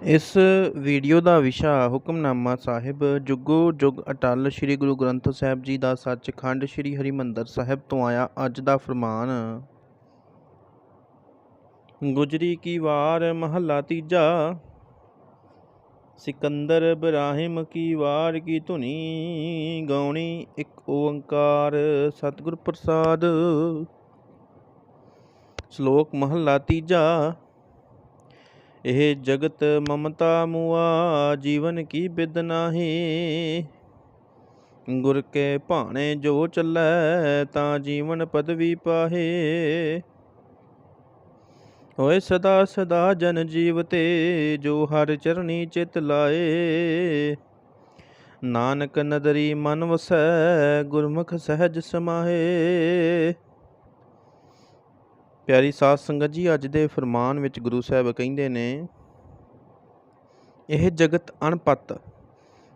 ਇਸ ਵੀਡੀਓ ਦਾ ਵਿਸ਼ਾ ਹੁਕਮਨਾਮਾ ਸਾਹਿਬ, ਜੁਗੋ ਜੁਗ ਅਟਲ ਸ੍ਰੀ ਗੁਰੂ ਗ੍ਰੰਥ ਸਾਹਿਬ ਜੀ ਦਾ ਸੱਚਖੰਡ ਸ੍ਰੀ ਹਰਿਮੰਦਰ ਸਾਹਿਬ ਤੋਂ ਆਇਆ ਅੱਜ ਦਾ ਫਰਮਾਨ। ਗੁਜਰੀ ਕੀ ਵਾਰ ਮਹੱਲਾ ਤੀਜਾ, ਸਿਕੰਦਰ ਬਰਾਹਿਮ ਕੀ ਵਾਰ ਕੀ ਧੁਨੀ, ਗਾਉਣੀ ਇੱਕ ਓੰਕਾਰ ਸਤਿਗੁਰ ਪ੍ਰਸਾਦ। ਸ਼ਲੋਕ ਮਹੱਲਾ ਤੀਜਾ ਇਹ ਜਗਤ ਮਮਤਾ ਮੁਆ, ਜੀਵਨ ਕੀ ਬਿਦ ਨਾਹੀ? ਗੁਰ ਕੇ ਭਾਣੇ ਜੋ ਚੱਲੈ, ਤਾਂ ਜੀਵਨ ਪਦਵੀ ਪਾਹੇ। ਹੋਏ ਸਦਾ ਸਦਾ ਜਨ ਜੀਵ ਤੇ, ਜੋ ਹਰ ਚਰਣੀ ਚਿਤ ਲਾਏ। ਨਾਨਕ ਨਦਰੀ ਮਨ ਵਸੈ, ਗੁਰਮੁਖ ਸਹਿਜ ਸਮਾਹੇ। ਪਿਆਰੀ ਸਾਧ ਸੰਗਤ ਜੀ, ਅੱਜ ਦੇ ਫਰਮਾਨ ਵਿੱਚ ਗੁਰੂ ਸਾਹਿਬ ਕਹਿੰਦੇ ਨੇ, ਇਹ ਜਗਤ ਅਣਪਤ,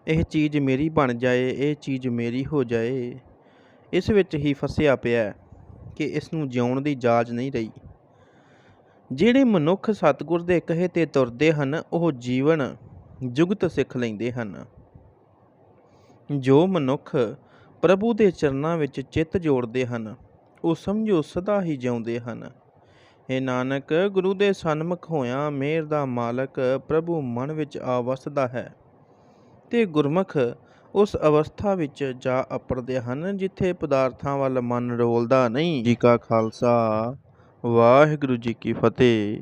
ਇਹ ਚੀਜ਼ ਮੇਰੀ ਬਣ ਜਾਏ, ਇਹ ਚੀਜ਼ ਮੇਰੀ ਹੋ ਜਾਏ, ਇਸ ਵਿੱਚ ਹੀ ਫਸਿਆ ਪਿਆ ਕਿ ਇਸ ਨੂੰ ਜਿਉਣ ਦੀ ਜਾਚ ਨਹੀਂ ਰਹੀ। ਜਿਹੜੇ ਮਨੁੱਖ ਸਤਿਗੁਰ ਦੇ ਕਹੇ ਤੇ ਤੁਰਦੇ ਹਨ, ਉਹ ਜੀਵਨ ਜੁਗਤ ਸਿੱਖ ਲੈਂਦੇ ਹਨ। ਜੋ ਮਨੁੱਖ ਪ੍ਰਭੂ ਦੇ ਚਰਨਾਂ ਵਿੱਚ ਚਿੱਤ ਜੋੜਦੇ ਹਨ, ਉਹ ਸਮਝੋ ਸਦਾ ਹੀ ਜਿਉਂਦੇ ਹਨ। ਏ ਨਾਨਕ, ਗੁਰੂ ਦੇ ਸਨਮੁਖ ਹੋਇਆ ਮਿਹਰ ਦਾ ਮਾਲਕ ਪ੍ਰਭੂ ਮਨ ਵਿੱਚ ਆ ਵਸਦਾ ਹੈ। ਤੇ ਗੁਰਮੁਖ ਉਸ ਅਵਸਥਾ ਵਿੱਚ ਜਾ ਅਪਰਦੇ ਹਨ, ਜਿੱਥੇ ਪਦਾਰਥਾਂ ਵੱਲ ਮਨ ਰੋਲਦਾ ਨਹੀਂ। ਜੀ ਕਾ ਖਾਲਸਾ, ਵਾਹਿਗੁਰੂ ਜੀ ਕੀ ਫਤਿਹ।